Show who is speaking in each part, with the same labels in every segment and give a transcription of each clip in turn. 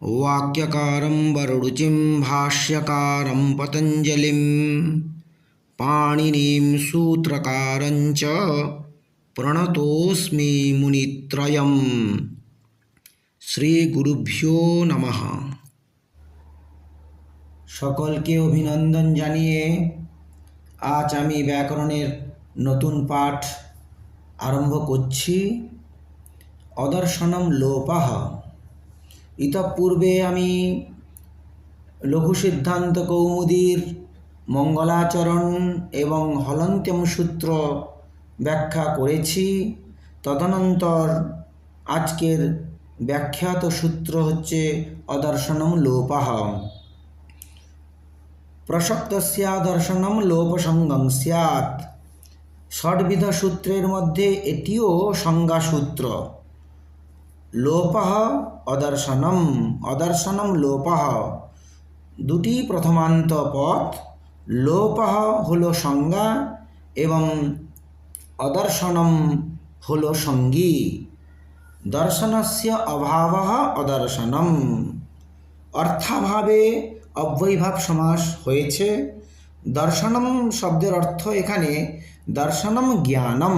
Speaker 1: वाक्यकारं वरुणुचिं भाष्यकारं पतञ्जलिं पाणिनिं सूत्रकारं च प्रणतोऽस्मि मुनित्रयम् শ্রীগুরুভ্যো নমঃ সকলকে অভিনন্দন জানিয়ে আজ আমি ব্যাকরণের নতুন পাঠ আরম্ভ করছি অদর্শনম লোপাহ ইতপূর্বে আমি লঘু সিদ্ধান্ত কৌমুদীর মঙ্গলাচরণ এবং হলন্ত্যম সূত্র ব্যাখ্যা করেছি। তদনন্তর আজকের ব্যাখ্যাত সূত্র হচ্ছে অদর্শনম লোপাহ প্রসক্তস্যাদর্শনম লোপসঙ্গম স্যাৎ। ষডবিধ সূত্রের মধ্যে এটিও সংজ্ঞাসূত্র। লোপহ অদর্শনম অদর্শনম লোপহ দুটি প্রথমান্ত পথ লোপহ হল সংজ্ঞা এবং অদর্শনম হল সঙ্গী। দর্শনস্য অভাব অদর্শনম। অর্থাভাবে অব্যয়ভাব সমাস হয়েছে। দর্শনম শব্দের অর্থ এখানে দর্শনম জ্ঞানম।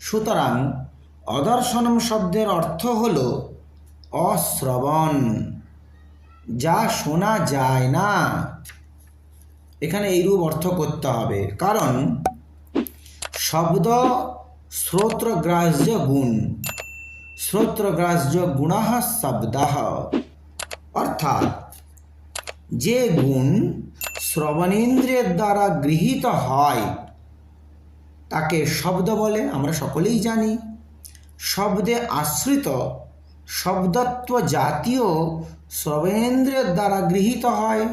Speaker 1: সুতরাং অদর্শনম শব্দের অর্থ হল অশ্রবণ, যা শোনা যায় না। এখানে এইরূপ অর্থ করতে হবে। কারণ শব্দ শ্রোত্রগ্রাহ্য গুণ শ্রোত্রগ্রাহ্য গুণ শব্দ অর্থাৎ যে গুণ শ্রবণেন্দ্রিয়ের দ্বারা গৃহীত হয়, তাকে শব্দ বলে, আমরা সকলেই জানি। শব্দে আশ্রিত শব্দত্ব জাতীয় শ্রবণেন্দ্রিয়ের দ্বারা গৃহীত হয়।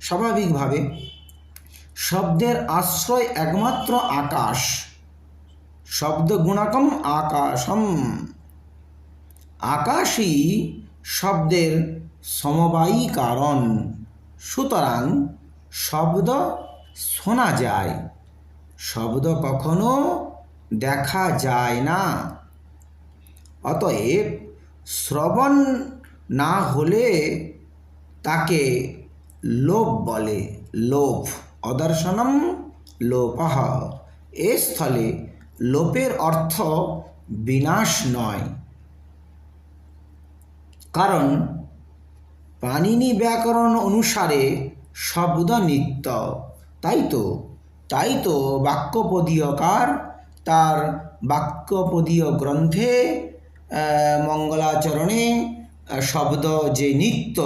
Speaker 1: স্বাভাবিকভাবে, শব্দের আশ্রয় একমাত্র আকাশ। শব্দ গুণাকম আকাশম। আকাশই শব্দের সমবায়ী কারণ। সুতরাং শব্দ শোনা যায়, শব্দ কখনো দেখা যায় না। অতএব শ্রবণ না হলে তাকে লোভ বলে। লোভ, অদর্শনম লোপহ এ স্থলে লোপের অর্থ বিনাশ নয়। কারণ পানিনি ব্যাকরণ অনুসারে শব্দ নিত্য। তাই তো তাই তো বাক্যপদীয়কার তার বাক্যপদীয় গ্রন্থে মঙ্গলাচরণে শব্দ যে নিত্য,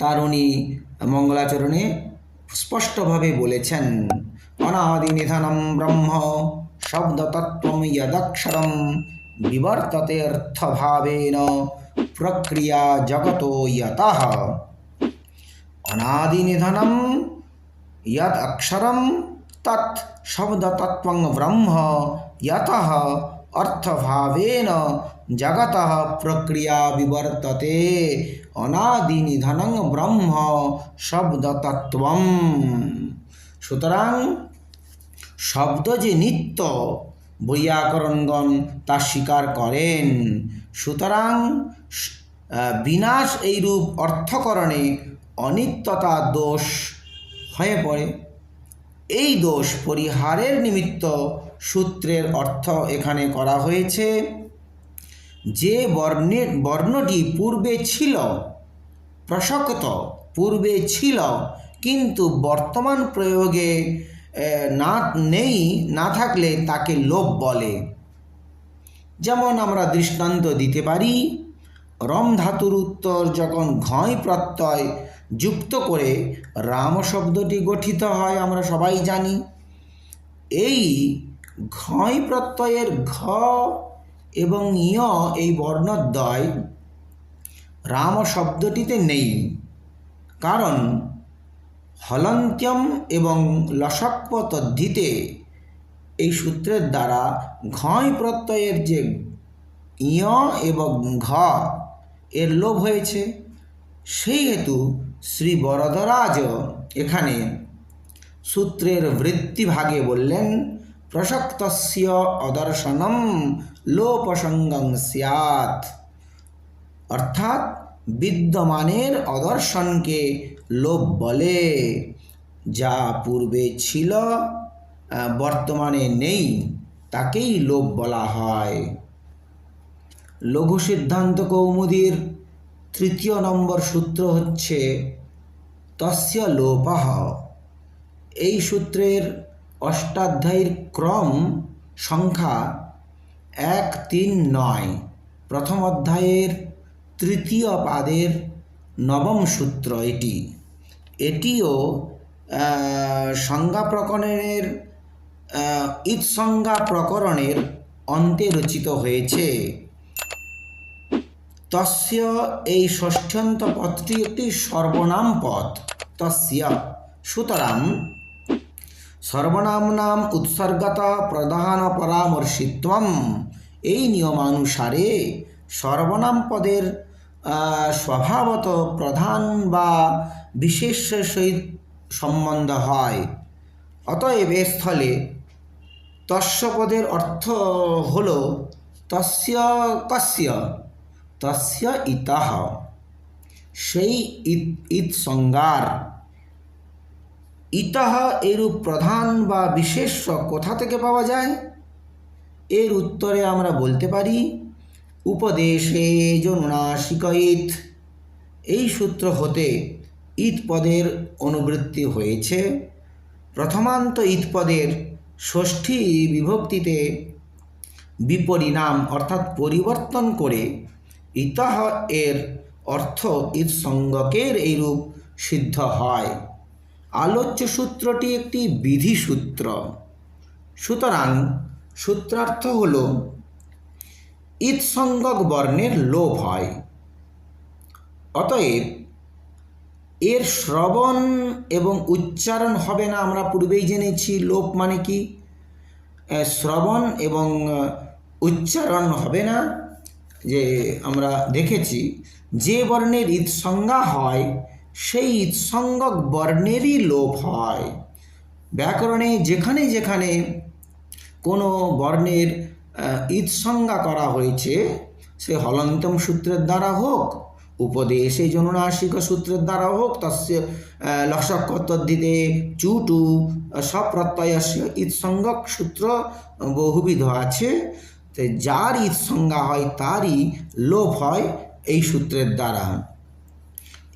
Speaker 1: তার উনি মঙ্গলাচরণে স্পষ্টভাবে বলেছেন, অনাদি নিধানম ব্রহ্ম, শব্দতত্ত্বম ইয়দক্ষরম বিবর্ততে অর্থভাবেন প্রক্রিয়া জগত ইয়ত। অনাদি নিধনম ইয়দ অক্ষরম তৎ শব্দ তত্ত্বং ব্রহ্ম ইয়ত। অর্থভাবেন জগত প্রক্রিয়া বিবর্ততে। অনাদি নিধন ব্রহ্ম শব্দতত্ত্ব সুতরাং শব্দ যে নিত্য, বৈয়াকরণগণ তা স্বীকার করেন। সুতরাং বিনাশ এইরূপ অর্থকরণে অনিত্যতা দোষ হয়ে পড়ে। এই দোষ পরিহারের নিমিত্ত সূত্রের অর্থ এখানে করা হয়েছে, যে বর্ণের বর্ণটি পূর্বে ছিল, প্রসক্ত, পূর্বে ছিল, কিন্তু বর্তমান প্রয়োগে না, নেই, না থাকলে তাকে লোভ বলে। যেমন আমরা দৃষ্টান্ত দিতে পারি, রম ধাতুর উত্তর যখন ঘয় প্রত্যয় যুক্ত করে রাম শব্দটি গঠিত হয়, আমরা সবাই জানি। এই ঘয় প্রত্যয়ের ঘ এবং ইয় এই বর্ণদ্বয় রাম শব্দটিতে নেই। কারণ হলন্ত্যম এবং লসক্প তদ্ধিতে এই সূত্রের দ্বারা ঘয় প্রত্যয়ের যে ইয় এবং ঘ এর লোভ হয়েছে, সেই হেতু শ্রী বরদরাজ এখানে সূত্রের বৃত্তিভাগে বললেন প্রসক্তস্য অদর্শনম লোপসঙ্গং স্যাৎ অর্থাৎ বিদ্যমানের অদর্শনকে লোপ বলে যা পূর্বে ছিল বর্তমানে নেই তাকেই লোভ বলা হয় লঘু সিদ্ধান্ত কৌমুদীর তৃতীয় নম্বর সূত্র হচ্ছে তস্য লোপঃ এই সূত্রের অষ্টাধ্যায়ীর ক্রম সংখ্যা এক, তিন, নয়। প্রথম অধ্যায়ের তৃতীয় পাদের নবম সূত্র এটি। এটিও সংজ্ঞা প্রকরণের ঈৎসংজ্ঞা প্রকরণের অন্তে রচিত হয়েছে। তস্য এই ষষ্ঠ্যন্ত পদটি একটি সর্বনাম পদ। তস্য। সুতরাং সর্বনাম নাম উৎসর্গত প্রধান পরামর্শিত্বম। এই নিয়মানুসারে সর্বনাম পদের স্বভাবত প্রধান বা বিশেষ সহিত সম্বন্ধ হয়। অতএব এ স্থলে তস্য পদের অর্থ হল তস্য কস্য তস্য ইতঃ। সেই ইত- ইত সংজ্ঞার ইতঃ এরূপ প্রধান বা বিশেষ্য কোথা থেকে পাওয়া যায়? এর উত্তরে আমরা বলতে পারি, উপদেশে জনুনাশিকইত এই সূত্র হতে ঈদ পদের অনুবৃত্তি হয়েছে। প্রথমান্ত ঈদ পদের ষষ্ঠী বিভক্তিতে বিপরিণাম অর্থাৎ পরিবর্তন করে ইতঃ এর অর্থ ঈদসঙ্গকের এইরূপ সিদ্ধ হয়। আলোচ্য সূত্রটি একটি বিধি সূত্র সুতরাং সূত্রার্থ হল ঈদসঙ্গক বর্ণের লোভ হয়। অতএব, এর শ্রবণ এবং উচ্চারণ হবে না, আমরা পূর্বেই জেনেছি, লোপ মানে কি? শ্রবণ এবং উচ্চারণ হবে না, যে আমরা দেখেছি, যে বর্ণের ঈদসংজ্ঞা হয় সেই ঈদসঙ্গক বর্ণেরই লোপ হয়। ব্যাকরণে যেখানে যেখানে কোনো বর্ণের আহ, ঈদসংজ্ঞা করা হয়েছে সে হলন্তম সূত্রের দ্বারা হোক উপদেশে জনুনাসিক সূত্রের দ্বারা হোক তস্য লক্ষকর্তদ্ধিতে চুটু সপ্রত্যয়স্য ঈদসঙ্গক সূত্র বহুবিধ আছে। যার ঈদসংজ্ঞা হয় তারই লোভ হয় এই সূত্রের দ্বারা।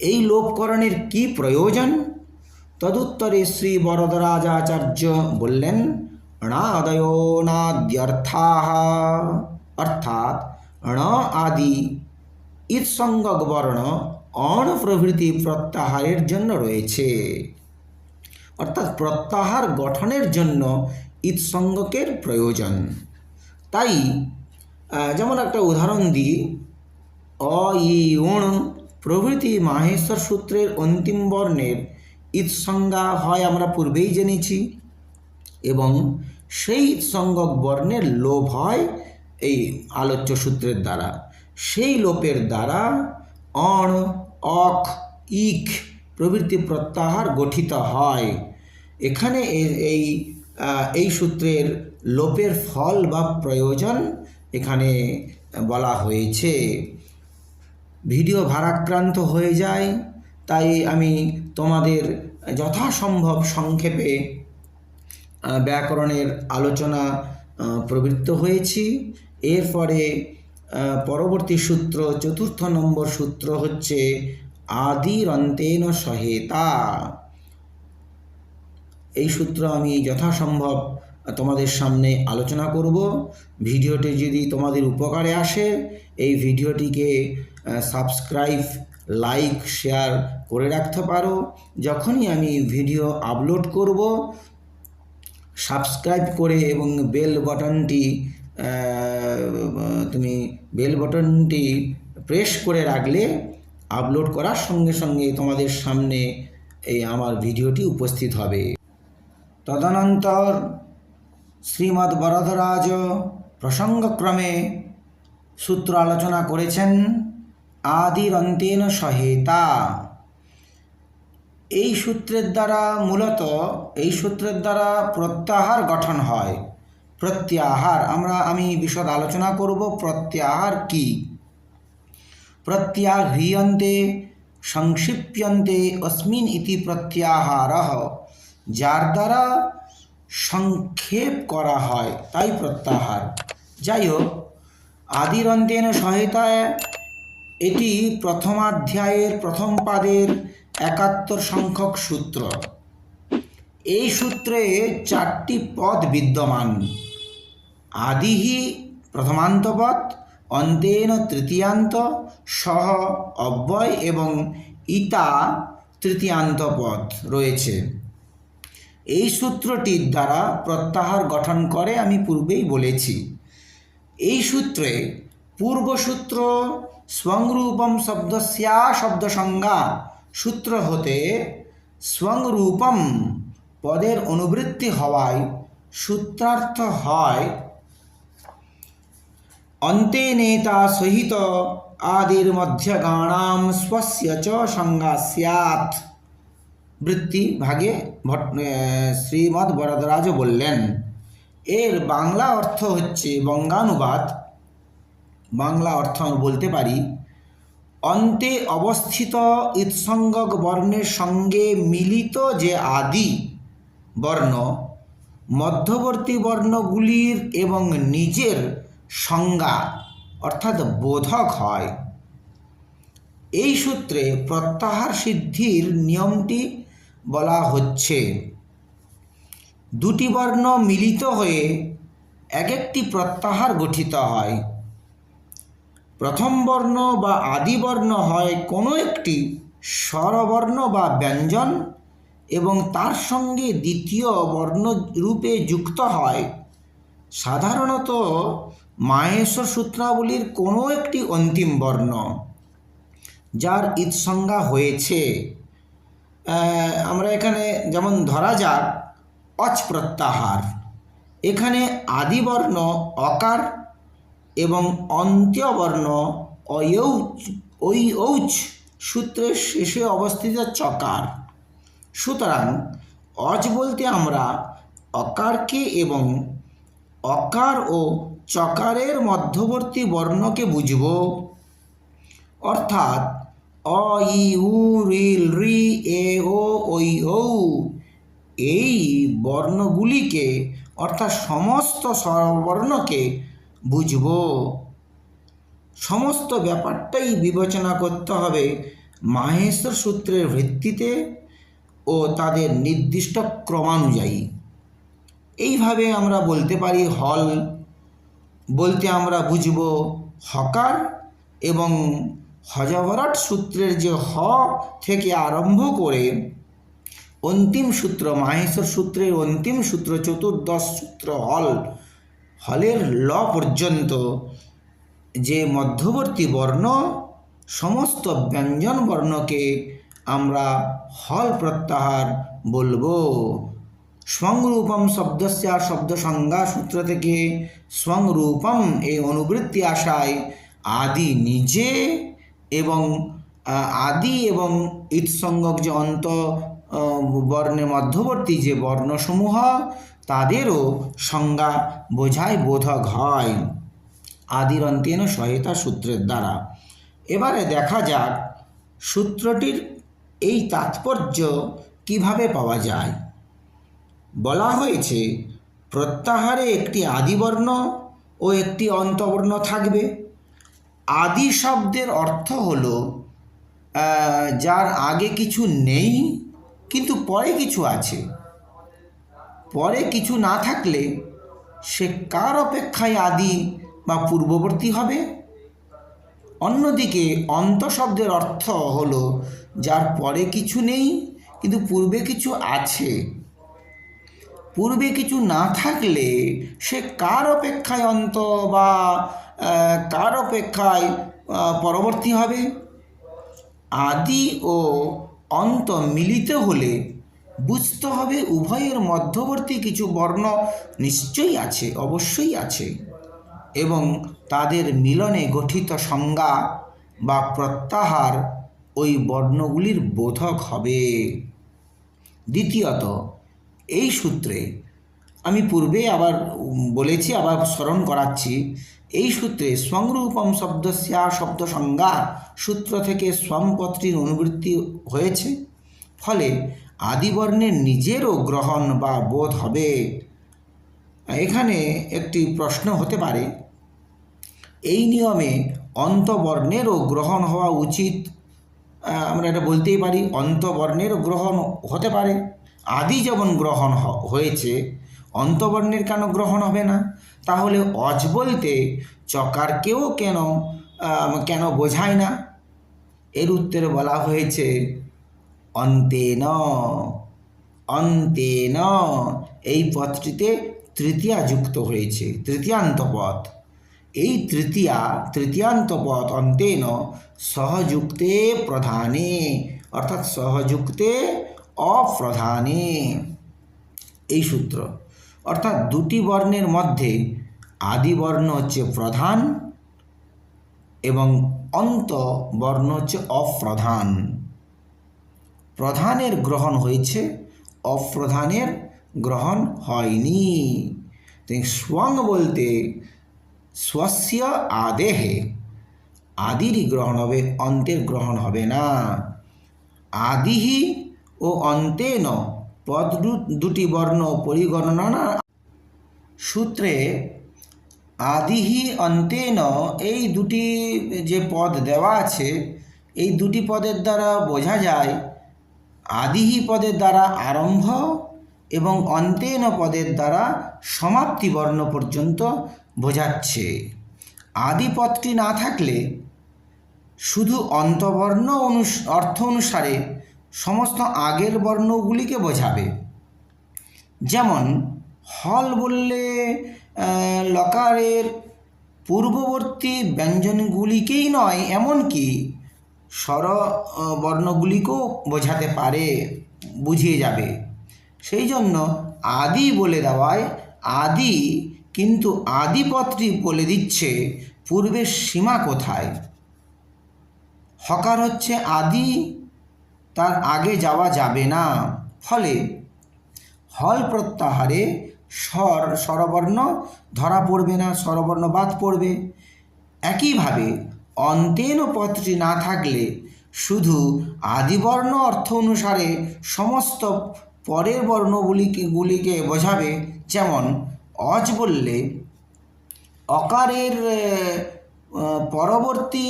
Speaker 1: এই লোপকরণের কি প্রয়োজন? তদুত্তরে শ্রী বরদরাজাচার্য বললেন ণাদയോ নাদ্যর্থাः অর্থাৎ ণ আদি ঈদসঙ্গক বর্ণ অণ প্রভৃতি প্রত্যাহারের জন্য রয়েছে। অর্থাৎ প্রত্যাহার গঠনের জন্য ঈদসঙ্গকের প্রয়োজন। তাই যেমন একটা উদাহরণ দিই অ ই উণ প্রভৃতি মাহেশ্বর সূত্রের অন্তিম বর্ণের ঈদসংজ্ঞা হয় আমরা পূর্বেই জেনেছি এবং সেই ঈদসঙ্গক বর্ণের লোভ হয় এই আলোচ্য সূত্রের দ্বারা। সেই লোপের দ্বারা অণ, অক ইক প্রভৃতি প্রত্যাহার গঠিত হয়। এখানে এই এই সূত্রের লোপের ফল বা প্রয়োজন এখানে বলা হয়েছে। ভিডিও ভারাক্রান্ত হয়ে যায়, তাই আমি তোমাদের যথাসম্ভব সংক্ষেপে ব্যাকরণের আলোচনা প্রবৃত্ত হয়েছি। এরপরে পরবর্তী সূত্র, চতুর্থ নম্বর সূত্র হচ্ছে, আদিরন্তেন সহেতা। এই সূত্র আমি যথাসম্ভব তোমাদের সামনে আলোচনা করব। ভিডিওটি যদি তোমাদের উপকারে আসে, এই ভিডিওটিকে সাবস্ক্রাইব লাইক শেয়ার করে রাখতে পারো। যখনই আমি ভিডিও আপলোড করব সাবস্ক্রাইব করে এবং বেল বাটনটি তুমি বেল বাটনটি প্রেস করে রাখলে আপলোড করার সঙ্গে সঙ্গে তোমাদের সামনে এই আমার ভিডিওটি উপস্থিত হবে। তদনন্তর শ্রীমদ্ বরদরাজ প্রসঙ্গক্রমে সূত্র আলোচনা করেছেন আদিরন্তেন সহেতা। এই সূত্রের দ্বারা মূলত, এই সূত্রের দ্বারা প্রত্যাহার গঠন হয়। প্রত্যাহার, আমরা, আমি বিশদ আলোচনা করব, প্রত্যাহার কি? প্রত্যাহ্রিয়ন্তে সংক্ষিপ্যন্তে অস্মিন ইতি প্রত্যাহার, যার দ্বারা সংক্ষেপ করা হয়, তাই প্রত্যাহার। যাই হোক, আদিরন্তেন সহায়তায় এটি প্রথমাধ্যায়ের প্রথম পাদের একাত্তর সংখ্যক সূত্র। এই সূত্রে চারটি পদ বিদ্যমান। আদিহি প্রথমান্ত পদ অন্তেন তৃতীয়ান্ত, সহ অব্যয় এবং ইতা তৃতীয়ান্ত পদ রয়েছে। এই সূত্রটির দ্বারা প্রত্যাহার গঠন করে আমি পূর্বেই বলেছি। এই সূত্রে পূর্বসূত্র স্বংরূপম শব্দস্যা শব্দ সংজ্ঞা সূত্র হতে স্বংরূপম পদের অনুবৃত্তি হওয়ায় সূত্রার্থ হয় অন্তে নেতা সহিত আদির মধ্যগাণাম স্বস্য চ সংজ্ঞা স্যাৎ। বৃত্তি ভাগে ভট্ট শ্রীমৎ বরদরাজ বললেন, এর বাংলা অর্থ হচ্ছে বঙ্গানুবাদ। বাংলা অর্থ আমি বলতে পারি, অন্তে অবস্থিত ইৎসঙ্গক বর্ণের সঙ্গে মিলিত যে আদি বর্ণ, মধ্যবর্তী বর্ণগুলির এবং নিজের সংজ্ঞা, অর্থাৎ বোধক হয়। এই সূত্রে প্রত্যাহার সিদ্ধির নিয়মটি বলা হচ্ছে। দুটি বর্ণ মিলিত হয়ে এক একটি প্রত্যাহার গঠিত হয়। প্রথম বর্ণ বা আদি বর্ণ হয় কোনো একটি স্বরবর্ণ বা ব্যঞ্জন এবং তার সঙ্গে দ্বিতীয় বর্ণ রূপে যুক্ত হয়। সাধারণত মাহেশ্বর সূত্রাবলীর কোনো একটি অন্তিম বর্ণ, যার ঈদসংজ্ঞা হয়েছে। আমরা এখানে যেমন ধরা যাক, অচ প্রত্যাহার। এখানে আদিবর্ণ অকার এবং অন্ত্যবর্ণ অয়ৌচ ওই ঔচ সূত্রের শেষে অবস্থিত চকার। সুতরাং অজ বলতে আমরা অকারকে এবং অকার ও চকারের মধ্যবর্তী বর্ণকে বুঝব। অর্থাৎ অ ই উ রিল রি এ ও ঐ ঔ এই বর্ণগুলিকে অর্থাৎ সমস্ত স্বরবর্ণকে বুঝব। সমস্ত ব্যাপারটাই বিবেচনা করতে হবে মাহেশ্বর সূত্রের ভিত্তিতে ও তাদের নির্দিষ্ট ক্রমানুযায়ী। এইভাবে আমরা বলতে পারি হল, বলতে আমরা বুঝব হকার এবং হজভরাট সূত্রের যে হ থেকে আরম্ভ করে অন্তিম সূত্র, মাহেশ্বর সূত্রের অন্তিম সূত্র, চতুর্দশ সূত্র, হল হলের ল পর্যন্ত যে মধ্যবর্তী বর্ণ, সমস্ত ব্যঞ্জন বর্ণকে আমরা হল প্রত্যাহার বলব। স্বংরূপম শব্দস্যা শব্দ সংজ্ঞা সূত্র থেকে স্বংরূপম এই অনুবৃত্তি আসায় আদি নিজে এবং আদি এবং ইৎসঙ্গক যে অন্ত বর্ণের মধ্যবর্তী যে বর্ণসমূহ তাদেরও সংজ্ঞা বোঝায় বোধক হয়। আদির অন্তেন সহায়তা সূত্রের দ্বারা। এবারে দেখা যাক সূত্রটির এই তাৎপর্য কীভাবে পাওয়া যায়। বলা হয়েছে, প্রত্যাহারে একটি আদিবর্ণ ও একটি অন্তবর্ণ থাকবে। আদি শব্দের অর্থ হল যার আগে কিছু নেই, কিন্তু পরে কিছু আছে। পরে কিছু না থাকলে সে কার অপেক্ষায় আদি বা পূর্ববর্তী হবে? অন্যদিকে অন্ত শব্দের অর্থ হল যার পরে কিছু নেই, কিন্তু পূর্বে কিছু আছে। পূর্বে কিছু না থাকলে সে কার অপেক্ষায় অন্ত বা কার অপেক্ষায় পরবর্তী হবে? আদি ও অন্ত মিলিত হলে বুঝতে হবে, উভয়ের মধ্যবর্তী কিছু বর্ণ নিশ্চয়ই আছে, অবশ্যই আছে। এবং তাদের মিলনে গঠিত সংজ্ঞা বা প্রত্যাহার ওই বর্ণগুলির বোধক হবে। দ্বিতীয়ত, এই সূত্রে আমি পূর্বে আবার বলেছি, আবার স্মরণ করাচ্ছি, এই সূত্রে সংরূপম শব্দস্যা শব্দ সংজ্ঞা সূত্র থেকে পদটির অনুবৃত্তি হয়েছে। ফলে আদিবর্ণের নিজেরও গ্রহণ বা বোধ হবে। এখানে একটি প্রশ্ন হতে পারে, এই নিয়মে অন্তবর্ণেরও গ্রহণ হওয়া উচিত? আমরা এটা বলতেই পারি, অন্তবর্ণেরও গ্রহণ হতে পারে। আদি যেমন গ্রহণ হয়েছে, অন্তবর্ণের কেন গ্রহণ হবে না? তাহলে অজ বলতে চকারকেও কেন কেন বোঝায় না? এর উত্তরে বলা হয়েছে অন্তেন অন্তেন। এই পথটিতে তৃতীয়া যুক্ত হয়েছে, তৃতীয়ান্ত পথ এই তৃতীয়া, তৃতীয়ান্ত পথ অন্তেন সহযুক্তে প্রধানে, অর্থাৎ সহযুক্তে অপ্রধানে। এই সূত্র, অর্থাৎ দুটি বর্ণের মধ্যে আদি বর্ণ হচ্ছে প্রধান এবং অন্ত বর্ণ হচ্ছে অপ্রধান। প্রধানের গ্রহণ হয়েছে, অপ্রধানের গ্রহণ হয়নি। স্বং বলতে, স্বস্য আদেহে আদিরই গ্রহণ হবে, অন্তের গ্রহণ হবে না। আদিহি ও অন্তেন পদ দু- দুটি বর্ণ পরিগণনা সূত্রে, আদিহি, অন্তেন এই দুটি যে পদ দেওয়া আছে, এই দুটি পদের দ্বারা বোঝা যায় আদিহি পদের দ্বারা আরম্ভ এবং অন্তেন পদের দ্বারা সমাপ্তি বর্ণ পর্যন্ত বোঝাচ্ছে। আদি পদটি না থাকলে শুধু অন্তবর্ণ অনুস, অর্থ অনুসারে সমস্ত আগের বর্ণগুলিকে বোঝাবে। যেমন, হল বললে লকারের পূর্ববর্তী ব্যঞ্জনগুলিকেই নয়, এমনকি স্বর বর্ণগুলিকেও বোঝাতে পারে, বুঝিয়ে যাবে। সেই জন্য আদি বলে দেওয়ায়, আদি কিন্তু আদিপত্রী বলে দিচ্ছে, পূর্বের সীমা কোথায়? হকার হচ্ছে আদি, তার আগে যাওয়া যাবে না। ফলে হল প্রত্যাহারে স্বর, স্বরবর্ণ ধরা পড়বে না, স্বরবর্ণ বাদ পড়বে। একইভাবে অন্তেন পদটি না থাকলে শুধু আদিবর্ণ অর্থ অনুসারে সমস্ত পরের বর্ণগুলিকে গুলিকে বোঝাবে যেমন অজ বললে, অকারের পরবর্তী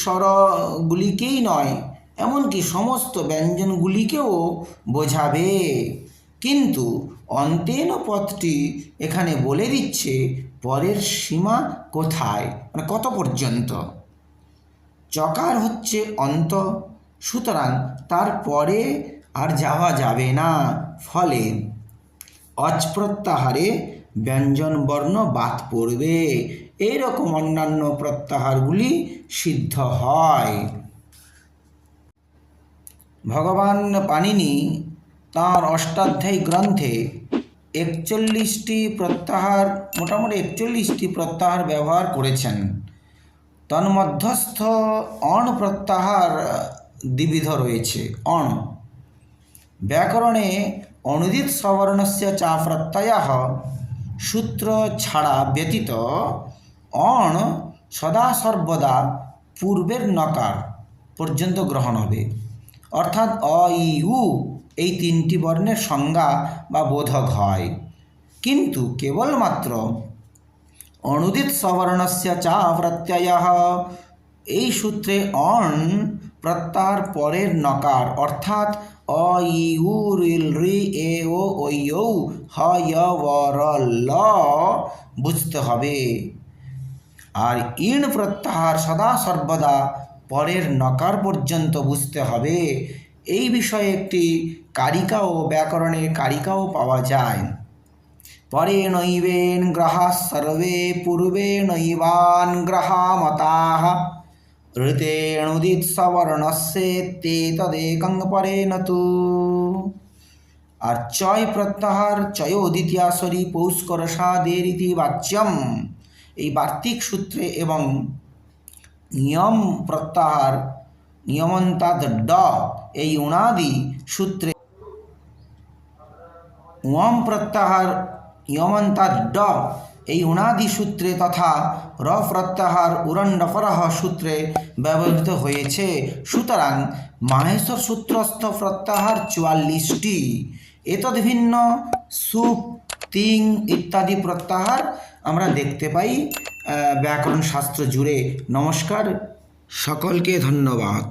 Speaker 1: স্বরগুলিকেই নয়, এমনকি সমস্ত ব্যঞ্জনগুলিকেও বোঝাবে। কিন্তু অন্তেন পদটি এখানে বলে দিচ্ছে, পরের সীমা কোথায়? মানে কত পর্যন্ত? চকার হচ্ছে অন্ত। সুতরাং তারপরে আর যাওয়া যাবে না। ফলে অচপ্রত্যাহারে ব্যঞ্জন বর্ণ বাদ পড়বে। এইরকম অন্যান্য প্রত্যাহারগুলি সিদ্ধ হয়। ভগবান পাণিনি তাঁর অষ্টাধ্যায়ী গ্রন্থে একচল্লিশটি প্রত্যাহার, মোটামুটি একচল্লিশটি প্রত্যাহার ব্যবহার করেছেন। তন্মধ্যস্থ অণ প্রত্যাহার দ্বিবিধ রয়েছে। অণ। ব্যাকরণে অনুদিত সবর্ণস্য চা প্রত্যয় সূত্র ছাড়া ব্যতীত অণ সদা সর্বদা পূর্বের নকার পর্যন্ত গ্রহণ হবে। অর্থাৎ অ, ই, উ এই তিনটি বর্ণের সংজ্ঞা বা বোধক হয়। কিন্তু কেবলমাত্র অনুদিত সবর্ণস্য চা প্রত্যয় এই সূত্রে অন প্রত্যাহার পরের নকার, অর্থাৎ অ ই উ রিল রি এ ও ঐ হ ল বুঝতে হবে। আর ইণ প্রত্যাহার সদা সর্বদা পরের নকার পর্যন্ত বুঝতে হবে। এই বিষয়ে একটি কারিকা ও ব্যাকরণের কারিকাও পাওয়া যায়। পরে গ্রহা সর্বে পূর্বে নৈবান গ্রহা মতাহ ঋতেণুদিত সবর্ণস্যে তে তদেকং পরে নতু আর চয় প্রত্যাহার চয় দ্বিতীয়াসরি পৌষ্কর সাদেরিতি বাচ্যম এই বার্তিক সূত্রে এবং নিয়ম প্রত্যাহার নিয়মন্তাদ ড এই উণাদি সূত্রে। ওম প্রত্যাহার নিয়মন্তাদ ড। এই উনাদি সূত্রে তথা র প্রত্যাহার উরণ্ডফরহ সূত্রে ব্যবহৃত হয়েছে। সুতরাং মাহেশ্বর সূত্রস্থ প্রত্যাহার চুয়াল্লিশটি। এতদ ভিন্ন সুপ তিং ইত্যাদি প্রত্যাহার আমরা দেখতে পাই ব্যাকরণ শাস্ত্র জুড়ে। নমস্কার, সকলকে ধন্যবাদ।